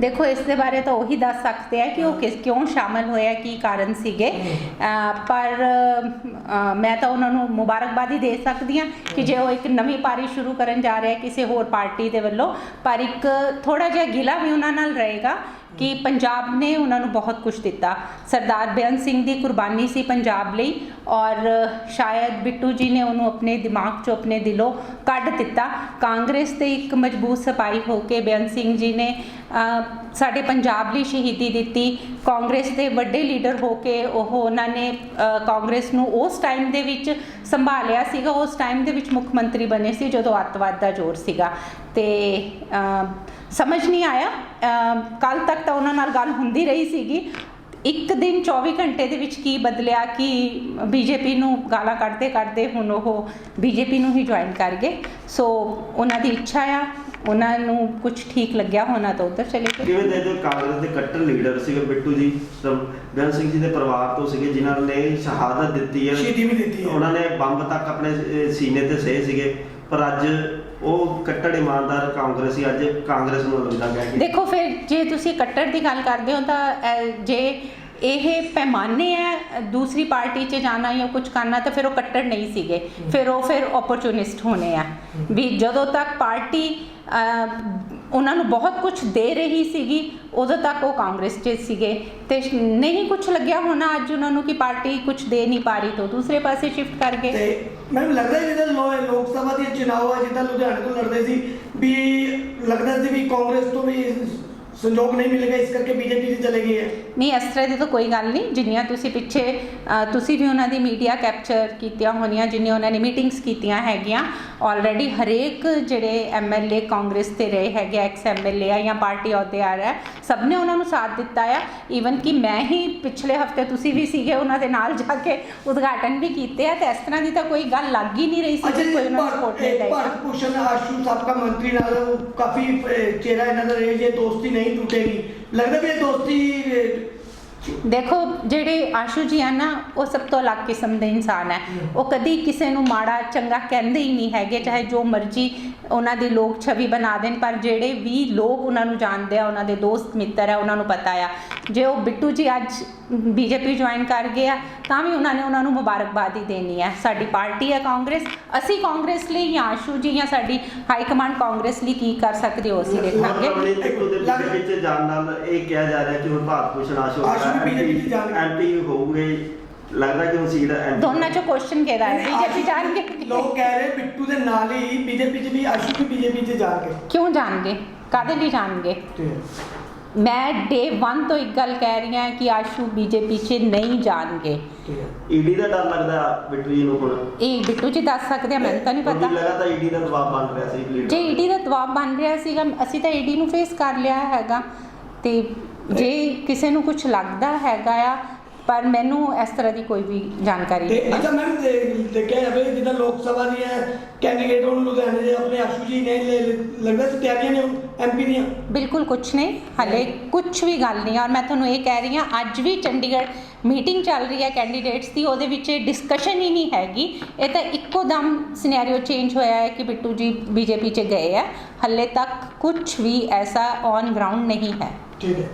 ਦੇਖੋ ਇਸ ਦੇ ਬਾਰੇ ਤਾਂ ਉਹੀ ਦੱਸ ਸਕਦੇ ਆ ਕਿ ਉਹ ਕਿਸ ਕਿਉਂ ਸ਼ਾਮਲ ਹੋਇਆ ਕੀ ਕਾਰਨ ਸੀਗੇ। ਪਰ ਮੈਂ ਤਾਂ ਉਹਨਾਂ ਨੂੰ ਮੁਬਾਰਕਬਾਦੀ ਦੇ ਸਕਦੀ ਹਾਂ ਕਿ ਜੇ ਉਹ ਇੱਕ ਨਵੀਂ ਪਾਰੀ ਸ਼ੁਰੂ ਕਰਨ ਜਾ ਰਹੇ ਆ ਕਿਸੇ ਹੋਰ ਪਾਰਟੀ ਦੇ ਵੱਲੋਂ। ਪਰ ਇੱਕ ਥੋੜਾ ਜਿਹਾ ਗਿਲਾ ਵੀ ਉਹਨਾਂ ਨਾਲ ਰਹੇਗਾ। ਕਿ ਪੰਜਾਬ ਨੇ ਉਹਨਾਂ ਨੂੰ ਬਹੁਤ ਕੁਝ ਦਿੱਤਾ। ਸਰਦਾਰ ਬੇਅੰਤ ਸਿੰਘ ਦੀ ਕੁਰਬਾਨੀ ਸੀ ਪੰਜਾਬ ਲਈ ਔਰ ਸ਼ਾਇਦ ਬਿੱਟੂ ਜੀ ਨੇ ਉਹਨੂੰ ਆਪਣੇ ਦਿਮਾਗ 'ਚੋਂ ਆਪਣੇ ਦਿਲੋਂ ਕੱਢ ਦਿੱਤਾ। ਕਾਂਗਰਸ ਤੇ ਇੱਕ ਮਜ਼ਬੂਤ ਸਪਾਈ ਹੋ ਕੇ ਬੇਅੰਤ ਸਿੰਘ ਜੀ ਨੇ ਸਾਡੇ ਪੰਜਾਬ ਲਈ ਸ਼ਹੀਦੀ ਦਿੱਤੀ। ਕਾਂਗਰਸ ਦੇ ਵੱਡੇ ਲੀਡਰ ਹੋ ਕੇ ਉਹ ਉਹਨਾਂ ਨੇ ਕਾਂਗਰਸ ਨੂੰ ਉਸ ਟਾਈਮ ਦੇ ਵਿੱਚ ਸੰਭਾਲਿਆ ਸੀਗਾ। ਉਸ ਟਾਈਮ ਦੇ ਵਿੱਚ ਮੁੱਖ ਮੰਤਰੀ ਬਣੇ ਸੀ ਜਦੋਂ ਅੱਤਵਾਦ ਦਾ ਜ਼ੋਰ ਸੀਗਾ। ਤੇ ਸਮਝ ਨਹੀਂ ਆਇਆ। ਕੱਲ ਤੱਕ ਤਾਂ ਉਹਨਾਂ ਨਾਲ ਗੱਲ ਹੁੰਦੀ ਰਹੀ ਸੀਗੀ। ਇੱਕ ਦਿਨ 24 ਘੰਟੇ ਦੇ ਵਿੱਚ ਕੀ ਬਦਲਿਆ ਕਿ ਬੀਜੇਪੀ ਨੂੰ ਗਾਲਾਂ ਕੱਢਦੇ ਕੱਢਦੇ ਹੁਣ ਉਹ ਬੀਜੇਪੀ ਨੂੰ ਹੀ ਜੁਆਇਨ ਕਰ ਗਏ। ਸੋ ਉਹਨਾਂ ਦੀ ਇੱਛਾ ਆ ਉਹਨਾਂ ਨੂੰ ਕੁਝ ਠੀਕ ਲੱਗਿਆ ਹੋਣਾ ਤਾਂ ਉੱਧਰ ਚਲੇ ਗਏ। ਕਿਵੇਂ ਦੇ ਜੋ ਕਾਂਗਰਸ ਦੇ ਕੱਟੜ ਲੀਡਰ ਸੀਗੇ ਬਿੱਟੂ ਜੀ? ਬੇਅੰਤ ਸਿੰਘ ਜੀ ਦੇ ਪਰਿਵਾਰ ਤੋਂ ਸੀਗੇ ਜਿਨ੍ਹਾਂ ਨੇ ਸ਼ਹਾਦਤ ਦਿੱਤੀ ਹੈ। ਸ਼ਹੀਦੀ ਵੀ ਦਿੱਤੀ ਹੈ। ਉਹਨਾਂ ਨੇ ਬੰਬ ਤੱਕ ਆਪਣੇ ਸੀਨੇ ਤੇ ਸਹੇ ਸੀਗੇ। ਪਰ ਅੱਜ ਉਹ ਕੱਟੜ ਇਮਾਨਦਾਰ ਕਾਂਗਰਸੀ ਅੱਜ ਕਾਂਗਰਸ ਨੂੰ ਅਲਵਿਦਾ ਕਹਿ ਕੇ ਦੇਖੋ ਫਿਰ ਜੇ ਤੁਸੀਂ ਕੱਟੜ ਦੀ ਗੱਲ ਕਰਦੇ ਹੋ ਤਾਂ ਅਹ, ਜੇ ਇਹ ਪੈਮਾਨੇ ਹੈ ਦੂਸਰੀ ਪਾਰਟੀ 'ਚ ਜਾਣਾ ਜਾਂ ਕੁਝ ਕਰਨਾ ਤਾਂ ਫਿਰ ਉਹ ਕੱਟੜ ਨਹੀਂ ਸੀਗੇ। ਫਿਰ ਉਹ ਫਿਰ ਓਪਰਚੁਨਿਸਟ ਹੋਣੇ ਆ। ਵੀ ਜਦੋਂ ਤੱਕ ਪਾਰਟੀ ਅਹ, ਉਹਨਾਂ ਨੂੰ ਬਹੁਤ ਕੁਝ ਦੇ ਰਹੀ ਸੀਗੀ ਉਦੋਂ ਤੱਕ ਉਹ ਕਾਂਗਰਸ 'ਚ ਸੀਗੇ। ਤੇ ਸ਼- ਨਹੀਂ ਕੁਝ ਲੱਗਿਆ ਹੋਣਾ ਅੱਜ ਉਹਨਾਂ ਨੂੰ ਕਿ ਪਾਰਟੀ ਕੁਝ ਦੇ ਨਹੀਂ ਪਾ ਰਹੀ ਤਾਂ ਦੂਸਰੇ ਪਾਸੇ ਸ਼ਿਫਟ ਕਰ ਗਏ। ਤੇ ਮੈਨੂੰ ਲੱਗਦਾ ਹੈ ਜਿੱਦਾਂ ਲੋ- ਸਭਾ ਦੇ ਚੁਣਾਵ ਜਿੱਦਾਂ ਲੁਧਿਆਣੇ ਤੋਂ ਲੜਦੇ ਸੀ, ਵੀ ਲੱਗਦਾ ਸੀ ਵੀ ਕਾਂਗਰਸ ਤੋਂ ਵੀ ਸੰਯੋਗ ਨਹੀਂ ਮਿਲੇਗਾ, ਇਸ ਕਰਕੇ ਬੀਜੇਪੀ ਚਲੇ ਹੈ ਨਹੀਂ ਇਸ ਤਰ੍ਹਾਂ ਦੀ ਤਾਂ ਕੋਈ ਗੱਲ ਨਹੀਂ। ਜਿੰਨੀਆਂ ਤੁਸੀਂ ਪਿੱਛੇ ਅ, ਤੁਸੀਂ ਵੀ ਉਹਨਾਂ ਦੀ ਮੀਡੀਆ ਕੈਪਚਰ ਕੀਤੀਆਂ ਹੋਣੀਆਂ ਜਿੰਨੀਆਂ ਉਹਨਾਂ ਨੇ ਮੀਟਿੰਗਸ ਕੀਤੀਆਂ ਹੈਗੀਆਂ ਆਲਰੇਡੀ ਹਰੇਕ ਜਿਹੜੇ ਐਮਐਲਏ ਕਾਂਗਰਸ ਤੇ ਰਹੇ ਹੈਗੇ ਐਕਸ ਐਮਐਲਏ ਆ ਜਾਂ ਪਾਰਟੀ ਅਹੁਦੇ ਆ ਰਿਹਾ ਸਭ ਨੇ ਉਹਨਾਂ ਨੂੰ ਸਾਥ ਦਿੱਤਾ ਆ। ਈਵਨ ਕਿ ਮੈਂ ਹੀ ਪਿਛਲੇ ਹਫ਼ਤੇ ਤੁਸੀਂ ਵੀ ਸੀਗੇ ਉਹਨਾਂ ਦੇ ਨਾਲ ਜਾ ਕੇ ਉਦਘਾਟਨ ਵੀ ਕੀਤੇ ਆ ਤੇ ਇਸ ਤਰ੍ਹਾਂ ਦੀ ਤਾਂ ਕੋਈ ਗੱਲ ਲੱਗ ਹੀ ਨਹੀਂ ਰਹੀ ਸੀ ਅੱਛਾ ਕਿ ਜੀ ਕੋਈ ਉਹਨਾਂ ਨੂੰ ਭਾਰਤ ਸਪੋਰਟ ਨਹੀਂ ਇਹ ਭਾਰਤ ਭੂਸ਼ਣ ਆਸ਼ੂ ਸਾਬਕਾ ਮੰਤਰੀ ਨਾਲ ਉਹ ਕਾਫੀ ਅਹ, ਚਿਹਰਾ ਇਹਨਾਂ ਦਾ ਰਹੇ ਜੇ ਦੋਸਤੀ ਨਹੀਂ ਟੁੱਟੇਗੀ। ਲੱਗਦਾ ਵੀ ਇਹ ਦੋਸਤੀ, ਦੇਖੋ, ਜਿਹੜੇ ਆਸ਼ੂ ਜੀ ਆ ਨਾ, ਉਹ ਸਭ ਤੋਂ ਅਲੱਗ ਕਿਸਮ ਦੇ ਇਨਸਾਨ ਹੈ। ਉਹ ਕਦੀ ਕਿਸੇ ਨੂੰ ਮਾੜਾ, ਚੰਗਾ ਕਹਿੰਦੇ ਹੀ ਨਹੀਂ ਹੈਗੇ, ਚਾਹੇ ਜੋ ਮਰਜ਼ੀ ਉਹਨਾਂ ਦੀ ਲੋਕ ਛਵੀ ਬਣਾ ਦੇਣ, ਪਰ ਜਿਹੜੇ ਵੀ ਲੋਕ ਉਹਨਾਂ ਨੂੰ ਜਾਣਦੇ ਆ, ਉਹਨਾਂ ਦੇ ਦੋਸਤ ਮਿੱਤਰ ਆ, ਉਹਨਾਂ ਨੂੰ ਪਤਾ ਆ। ਜੇ ਉਹ ਬਿੱਟੂ ਜੀ ਅੱਜ ਬੀਜੇਪੀ ਜੁਆਇਨ ਕਰ ਗਏ ਆ ਤਾਂ ਵੀ ਉਹਨਾਂ ਨੇ ਉਹਨਾਂ ਨੂੰ ਮੁਬਾਰਕਬਾਦ ਹੀ ਦੇਣੀ ਹੈ। ਸਾਡੀ ਪਾਰਟੀ ਹੈ ਕਾਂਗਰਸ ਅਸੀਂ ਕਾਂਗਰਸ ਲਈ ਜਾਂ ਆਸ਼ੂ ਜੀ ਜਾਂ ਸਾਡੀ ਹਾਈ ਕਮਾਂਡ ਕਾਂਗਰਸ ਲਈ ਕੀ ਕਰ ਸਕਦੇ ਹੋ ਅਸੀਂ ਦੇਖਾਂਗੇ। ਆਪਣੀ ਬਿੱਟੂ ਦੇ ਲੱਗ- ਵਿੱਚ ਜਾਣ ਨਾਲ ਇਹ ਕਿਹਾ ਜਾ ਰਿਹਾ ਕਿ ਹੁਣ ਭਾਰਤ ਭੂਸ਼ਣ ਆਸ਼ੂ ਆਸ਼ੂ ਵੀ BJP 'ਚ ਜਾਣਗੇ। ਐਮਪੀ ਹੋਊਗੇ। ਲੱਗਦਾ ਕਿ ਹੁਣ ਸੀਟ ਐਮਪੀ ਦੋਨਾਂ ਚੋਂ ਕੁਐਸਚਨ ਕਿਹਦਾ ਹੈ? ਬੀਜੇਪੀ ਜਾਣਗੇ। ਲੋਕ ਕਹਿ ਰਹੇ ਬਿੱਟੂ ਦੇ ਨਾਲ ਹੀ ਬੀਜੇਪੀ 'ਚ ਵੀ ਆਸ਼ੂ ਵੀ ਬੀਜੇਪੀ 'ਚ ਜਾਣਗੇ। ਕਿਉਂ ਜਾਣਗੇ? ਕਾਦੇ ਲਈ ਜਾਣਗੇ? ਮੈਂ ਡੇ 1 ਤੋਂ ਇੱਕ ਗੱਲ ਕਹਿ ਰਹੀ ਹਾਂ ਕਿ ਆਸ਼ੂ ਬੀਜੇਪੀ 'ਚ ਨਹੀਂ ਜਾਣਗੇ। ਈਡੀ ਦਾ ਡਰ ਲੱਗਦਾ ਬਿੱਟੂ ਜੀ ਨੂੰ ਹੁਣ? ਇਹ ਬਿੱਟੂ ਜੀ ਦੱਸ ਸਕਦੇ ਆ ਮੈਨੂੰ ਤਾਂ ਨਹੀਂ ਪਤਾ। ਲਗਾਤਾਰ ਈਡੀ ਦਾ ਦਬਾਅ ਬਣ ਰਿਹਾ ਸੀ leader ਜੇ ਈਡੀ ਦਾ ਦਬਾਅ ਬਣ ਰਿਹਾ ਸੀਗਾ ਅਸੀਂ ਤਾਂ ਈਡੀ ਨੂੰ ਫੇਸ ਕਰ ਲਿਆ ਹੈਗਾ। ਤੇ ਜੇ ਕਿਸੇ ਨੂੰ ਕੁਝ ਲੱਗਦਾ ਹੈਗਾ ਆ ਪਰ ਮੈਨੂੰ ਇਸ ਤਰ੍ਹਾਂ ਦੀ ਕੋਈ ਵੀ ਜਾਣਕਾਰੀ ਤੇ ਨਹੀਂ। ਅੱਛਾ ਮੈਮ ਦੇਖਿਆ ਜਾਵੇ ਜਿੱਦਾਂ ਲੋਕ ਸਭਾ ਦੀਆਂ ਕੈਂਡੀਡੇਟ ਹੁਣ ਲੁਧਿਆਣੇ ਦੇ ਆਪਣੇ ਆਸ਼ੂ ਜੀ ਨੇ ਲੱਗਦਾ ਸੀ ਤਿਆਰੀਆਂ ਨੇ ਐਮਪੀ ਦੀਆਂ? ਬਿਲਕੁਲ ਕੁਝ ਨਹੀਂ ਹਲੇ ਕੁਝ ਵੀ ਗੱਲ ਨਹੀਂ। ਔਰ ਮੈਂ ਤੁਹਾਨੂੰ ਇਹ ਕਹਿ ਰਹੀ ਹਾਂ ਅੱਜ ਵੀ ਚੰਡੀਗੜ੍ਹ ਮੀਟਿੰਗ ਚੱਲ ਰਹੀ ਹੈ ਕੈਂਡੀਡੇਟਸ ਦੀ ਉਹਦੇ ਵਿੱਚ ਡਿਸਕਸ਼ਨ ਹੀ ਨਹੀਂ ਹੈਗੀ। ਇਹ ਤਾਂ ਇੱਕੋ ਦਮ ਸਿਨੈਰੀਓ ਚੇਂਜ ਹੋਇਆ ਹੈ ਕਿ ਬਿੱਟੂ ਜੀ ਬੀਜੇਪੀ 'ਚ ਗਏ ਆ। ਹਲੇ ਤੱਕ ਕੁਝ ਵੀ ਐਸਾ ਔਨ ਗਰਾਊਂਡ ਨਹੀਂ ਹੈ। ਠੀਕ ਹੈ।